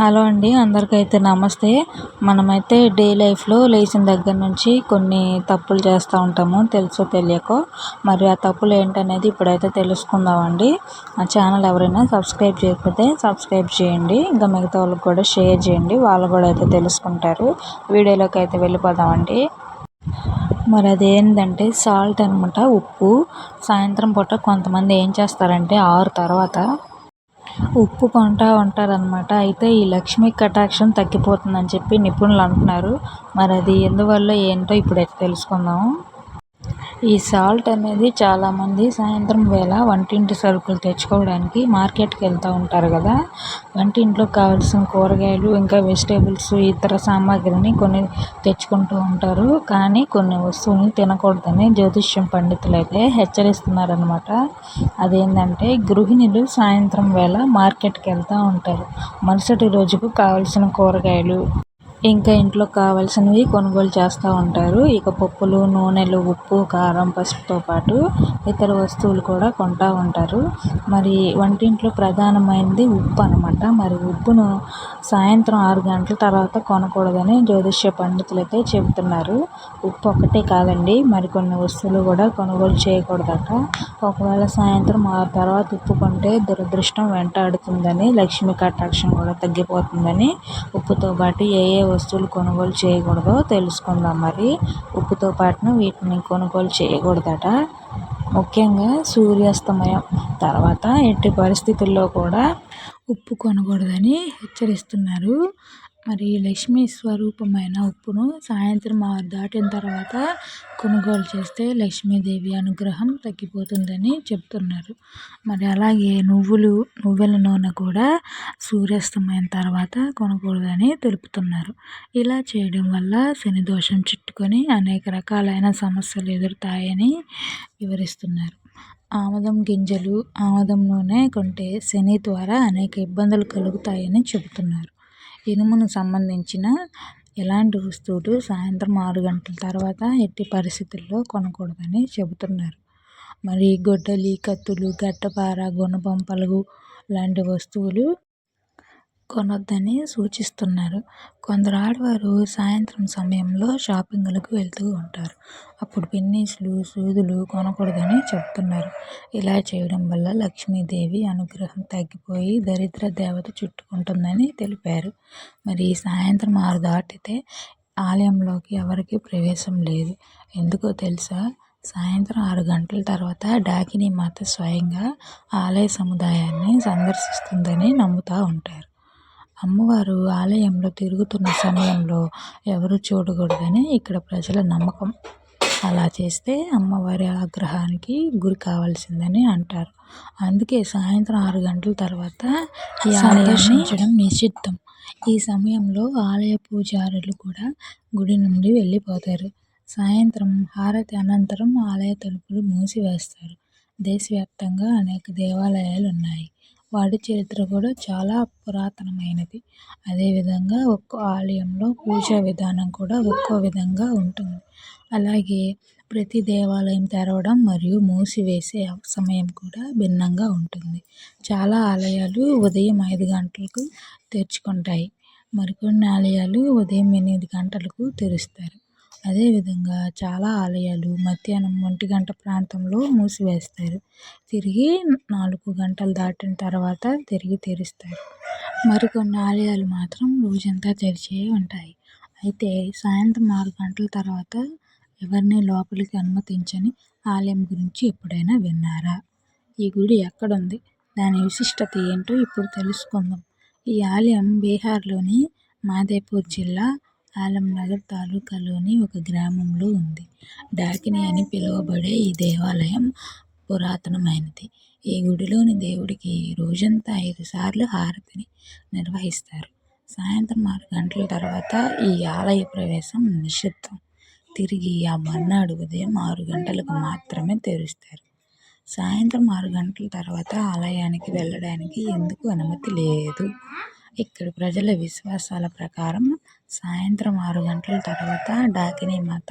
Hello అండి అందరికైతే నమస్తే. మనమైతే డే లైఫ్లో లేచిన దగ్గర నుంచి కొన్ని తప్పులు చేస్తూ ఉంటాము తెలుసో తెలియకో. మరి ఆ తప్పులు ఏంటనేది ఇప్పుడైతే తెలుసుకుందామండి. ఆ ఛానల్ ఎవరైనా సబ్స్క్రైబ్ చేయకపోతే సబ్స్క్రైబ్ చేయండి ఇంకా మిగతా వాళ్ళకి కూడా షేర్ చేయండి వాళ్ళు కూడా అయితే తెలుసుకుంటారు. వీడియోలోకి అయితే వెళ్ళిపోదామండి. మరి అదేంటంటే సాల్ట్ అనమాట ఉప్పు. సాయంత్రం పూట కొంతమంది ఏం చేస్తారంటే ఆరు తర్వాత ఉప్పు కొంటా ఉంటారనమాట అయితే ఈ లక్ష్మీ కటాక్షం తగ్గిపోతుందని చెప్పి నిపుణులు అంటున్నారు. మరి అది ఎందువల్ల ఏంటో ఇప్పుడైతే తెలుసుకుందాం ఈ సాల్ట్ అనేది చాలామంది సాయంత్రం వేళ వంటింటి సరుకులు తెచ్చుకోవడానికి మార్కెట్కి వెళ్తూ ఉంటారు కదా. వంటింట్లో కావాల్సిన కూరగాయలు ఇంకా వెజిటేబుల్స్ ఇతర సామాగ్రిని కొన్ని తెచ్చుకుంటూ ఉంటారు. కానీ కొన్ని వస్తువులు తినకూడదని జ్యోతిష్యం పండితులు అయితే హెచ్చరిస్తున్నారనమాట అదేంటంటే గృహిణులు సాయంత్రం వేళ మార్కెట్కి వెళ్తూ ఉంటారు. మరుసటి రోజుకు కావలసిన కూరగాయలు ఇంకా ఇంట్లో కావాల్సినవి కొనుగోలు చేస్తూ ఉంటారు. ఇక పప్పులు నూనెలు ఉప్పు కారం పసుపుతో పాటు ఇతర వస్తువులు కూడా కొంటూ ఉంటారు. మరి వంటింట్లో ప్రధానమైనది ఉప్పు అనమాట మరి ఉప్పును సాయంత్రం ఆరు గంటల తర్వాత కొనకూడదని జ్యోతిష్య పండితులు అయితే చెబుతున్నారు. ఉప్పు ఒక్కటే కాదండి మరికొన్ని వస్తువులు కూడా కొనుగోలు చేయకూడదట. ఒకవేళ సాయంత్రం ఆరు తర్వాత ఉప్పు కొంటే దురదృష్టం వెంటాడుతుందని లక్ష్మీ కటాక్షం కూడా తగ్గిపోతుందని ఉప్పుతో పాటు ఏ ఏ వస్తువులు కొనుగోలు చేయకూడదో తెలుసుకుందాం మరి. ఉప్పుతో పాటును వీటిని కొనుగోలు చేయకూడదట. ముఖ్యంగా సూర్యాస్తమయం తర్వాత ఎట్టి పరిస్థితుల్లో కూడా ఉప్పు కొనకూడదని హెచ్చరిస్తున్నారు. మరి లక్ష్మీ స్వరూపమైన ఉప్పును సాయంత్రం ఆరు దాటిన తర్వాత కొనుగోలు చేస్తే లక్ష్మీదేవి అనుగ్రహం తగ్గిపోతుందని చెప్తున్నారు. మరి అలాగే నువ్వులు నువ్వుల నూనె కూడా సూర్యాస్తమయం తర్వాత కొనకూడదని తెలుపుతున్నారు. ఇలా చేయడం వల్ల శని దోషం చుట్టుకొని అనేక రకాలైన సమస్యలు ఎదురుతాయని వివరిస్తున్నారు. ఆముదం గింజలు ఆముదం నూనె కొంటే శని ద్వారా అనేక ఇబ్బందులు కలుగుతాయని చెబుతున్నారు. ఇనుమును సంబంధించిన ఎలాంటి వస్తువులు సాయంత్రం ఆరు గంటల తర్వాత ఎట్టి పరిస్థితుల్లో కొనకూడదని చెబుతున్నారు. మరి గొడ్డలి కత్తులు గట్టపార గుణపం లాంటి వస్తువులు కొనొద్దని సూచిస్తున్నారు. కొందరు ఆడవారు సాయంత్రం సమయంలో షాపింగ్లకు వెళ్తూ ఉంటారు. అప్పుడు పిన్నీసులు సూదులు కొనకూడదని చెప్తున్నారు. ఇలా చేయడం వల్ల లక్ష్మీదేవి అనుగ్రహం తగ్గిపోయి దరిద్ర దేవత చుట్టుకుంటుందని తెలిపారు. మరి సాయంత్రం ఆరు దాటితే ఆలయంలోకి ఎవరికి ప్రవేశం లేదు. ఎందుకో తెలుసా? సాయంత్రం ఆరు గంటల తర్వాత డాకిని మాత స్వయంగా ఆలయ సముదాయాన్ని సందర్శిస్తుందని నమ్ముతూ ఉంటారు. అమ్మవారు ఆలయంలో తిరుగుతున్న సమయంలో ఎవరు చూడకూడదని ఇక్కడ ప్రజల నమ్మకం. అలా చేస్తే అమ్మవారి ఆగ్రహానికి గురి కావాల్సిందని అంటారు. అందుకే సాయంత్రం ఆరు గంటల తర్వాత ఈ సందర్శించడం నిషిద్ధం. ఈ సమయంలో ఆలయ పూజారులు కూడా గుడి నుండి వెళ్ళిపోతారు. సాయంత్రం హారతి అనంతరం ఆలయ తలుపులు మూసివేస్తారు. దేశవ్యాప్తంగా అనేక దేవాలయాలు ఉన్నాయి. వాటి చరిత్ర కూడా చాలా పురాతనమైనది. అదేవిధంగా ఒక్కో ఆలయంలో పూజా విధానం కూడా ఒక్కో విధంగా ఉంటుంది. అలాగే ప్రతి దేవాలయం తెరవడం మరియు మూసివేసే సమయం కూడా భిన్నంగా ఉంటుంది. చాలా ఆలయాలు ఉదయం ఐదు గంటలకు తెరుచుకుంటాయి. మరికొన్ని ఆలయాలు ఉదయం ఎనిమిది గంటలకు తెరుస్తారు. అదేవిధంగా చాలా ఆలయాలు మధ్యాహ్నం ఒంటి గంట ప్రాంతంలో మూసివేస్తారు. తిరిగి నాలుగు గంటలు దాటిన తర్వాత తిరిగి తెరుస్తారు. మరికొన్ని ఆలయాలు మాత్రం రోజంతా తెరిచే ఉంటాయి. అయితే సాయంత్రం ఆరు గంటల తర్వాత ఎవరిని లోపలికి అనుమతించని ఆలయం గురించి ఎప్పుడైనా విన్నారా? ఈ గుడి ఎక్కడుంది? దాని విశిష్టత ఏంటో ఇప్పుడు తెలుసుకుందాం. ఈ ఆలయం బీహార్లోని మాదేపూర్ జిల్లా ఆలంనగర్ తాలూకాలోని ఒక గ్రామంలో ఉంది. డాకిని అని పిలువబడే ఈ దేవాలయం పురాతనమైనది. ఈ గుడిలోని దేవుడికి రోజంతా ఐదు సార్లు హారతిని నిర్వహిస్తారు. సాయంత్రం ఆరు గంటల తర్వాత ఈ ఆలయ ప్రవేశం నిషిద్ధం. తిరిగి ఆ మర్నాడు ఉదయం ఆరు గంటలకు మాత్రమే తెరుస్తారు. సాయంత్రం ఆరు గంటల తర్వాత ఆలయానికి వెళ్ళడానికి ఎందుకు అనుమతి లేదు? ఇక్కడ ప్రజల విశ్వాసాల ప్రకారం సాయంత్రం ఆరు గంటల తర్వాత డాకిని మాత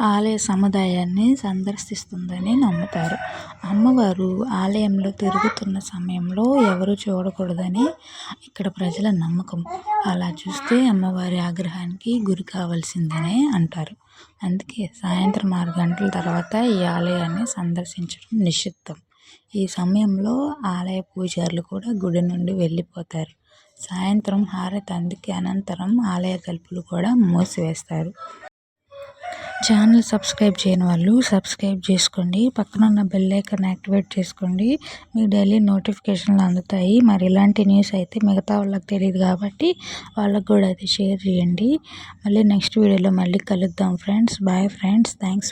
ఆలయ సముదాయాన్ని సందర్శిస్తుందని నమ్ముతారు. అమ్మవారు ఆలయంలో తిరుగుతున్న సమయంలో ఎవరు చూడకూడదని ఇక్కడ ప్రజల నమ్మకం. అలా చూస్తే అమ్మవారి ఆగ్రహానికి గురి కావాల్సిందనే అంటారు. అందుకే సాయంత్రం ఆరు గంటల తర్వాత ఈ ఆలయాన్ని సందర్శించడం నిషిద్ధం. ఈ సమయంలో ఆలయ పూజారులు కూడా గుడి నుండి వెళ్ళిపోతారు. సాయంత్రం హారతి అందుకి అనంతరం ఆలయ తలుపులు కూడా మూసివేస్తారు. ఛానల్ సబ్స్క్రైబ్ చేయని వాళ్ళు సబ్స్క్రైబ్ చేసుకోండి. పక్కన ఉన్న బెల్ ఐకాన్ యాక్టివేట్ చేసుకోండి. మీకు డైలీ నోటిఫికేషన్లు అందుతాయి. మరి ఇలాంటి న్యూస్ అయితే మిగతా వాళ్ళకి తెలియదు కాబట్టి వాళ్ళకు కూడా అది షేర్ చేయండి. మళ్ళీ నెక్స్ట్ వీడియోలో మళ్ళీ కలుద్దాం ఫ్రెండ్స్. Bye friends. థ్యాంక్స్.